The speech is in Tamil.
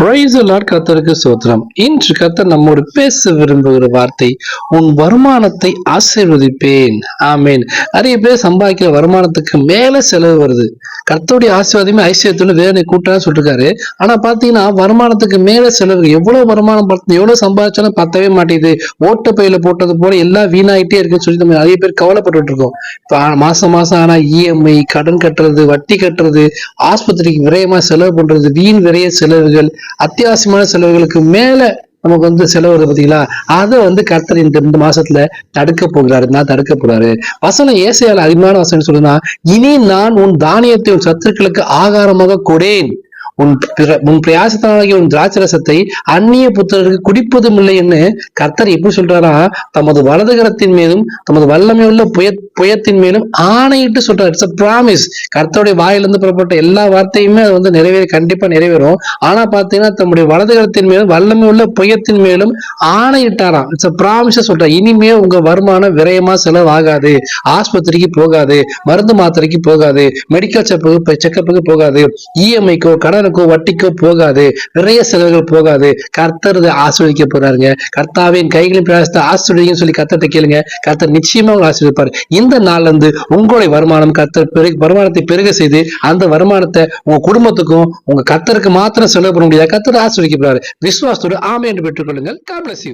பிரைஸ் லார்ட் கத்தருக்கு சோத்திரம் இன்று கத்தர் நம்மோடு பேச விரும்புகிற வார்த்தை உன் வருமானத்தை ஆசீர்வதிப்பேன். ஆமேன். நிறைய பேர் சம்பாதிக்கிற வருமானத்துக்கு மேல செலவு வருது. கர்த்தருடைய ஆசீர்வாதமே ஐஸ்வர்யத்துல வேதனை கூட்டான்னு சொல்லிருக்காரு. ஆனா பாத்தீங்கன்னா வருமானத்துக்கு மேல செலவு எவ்வளவு வருமானம் பார்த்து எவ்வளவு சம்பாதிச்சாலும் பத்தவே மாட்டேங்குது. ஓட்டு பையில போட்டது போல எல்லாம் வீணாயிட்டே இருக்குன்னு சொல்லி நம்ம நிறைய பேர் கவலைப்பட்டு இருக்கோம். இப்ப மாசம் மாசம் ஆனா இஎம்ஐ கடன் கட்டுறது வட்டி கட்டுறது ஆஸ்பத்திரிக்கு விரயமா செலவு பண்றது வீண் விரைய செலவுகள் அத்தியாவசியமான செலவுகளுக்கு மேல நமக்கு வந்து செலவு வருது பாத்தீங்களா? அதை வந்து கர்த்தர் இந்த இந்த மாசத்துல தடுக்க போகிறாரு. நான் தடுக்க போறாரு? வசனம் ஏசையால் அதிகமான வசனம் சொல்லுனா இனி நான் உன் தானியத்தை உன் சத்துருக்களுக்கு ஆகாரமாக கொடேன் உன் உன் பிரயாசத்தானாகிய உன் திராட்சரசத்தை அந்நிய புத்திரருக்கு குடிப்பதும் இல்லைன்னு கர்த்தர் எப்படி சொல்றாரா? தமது வலதுகரத்தின் மேலும் தமது வல்லமை உள்ள புய புயத்தின் மேலும் ஆணையிட்டு சொல்றாரு. இட்ஸ் அ ப்ராமிஸ் கர்த்தருடைய வாயிலிருந்து புறப்பட்ட எல்லா வார்த்தையுமே அது வந்து நிறைவேற கண்டிப்பா நிறைவேறும். ஆனா பாத்தீங்கன்னா தம்முடைய வலதுகரத்தின் மேலும் வல்லமை உள்ள புயத்தின் மேலும் ஆணையிட்டாராம். இட்ஸ் அ ப்ராமிஸ சொல்றாரு. இனிமே உங்க வருமானம் விரயமா செலவாகாது. ஆஸ்பத்திரிக்கு போகாது. மருந்து மாத்திரைக்கு போகாது. மெடிக்கல் செக்கப்புக்கு செக்கப்புக்கு போகாது. இஎம்ஐக்கோ கடனுக்கோ வட்டிக்கோ போகாது. நிறைய செலவுகள் போகாது. கர்த்தரது ஆசிரியக்க போறாருங்க. கர்த்தாவின் கைகளின் பிரயாசத்தை ஆசீர்வதிங்கன்னு சொல்லி கர்த்தத்தை கேளுங்க. கர்த்தர் நிச்சயமா உங்களை ஆசீர்வதிப்பார். இந்த நாள்ல இருந்து உங்களுடைய வருமானம் கர்த்தர் பெருக வருமானத்தை பெருக செய்து அந்த வருமானத்தை உங்க குடும்பத்துக்கும் உங்க கர்த்தருக்கு மாத்திரம் செலவு பண்ண முடியாது. கர்த்தர் ஆசீர்வதிக்க போறாரு. விசுவாசத்தோடு ஆமை என்று பெற்றுக்கொள்ளுங்கள். God bless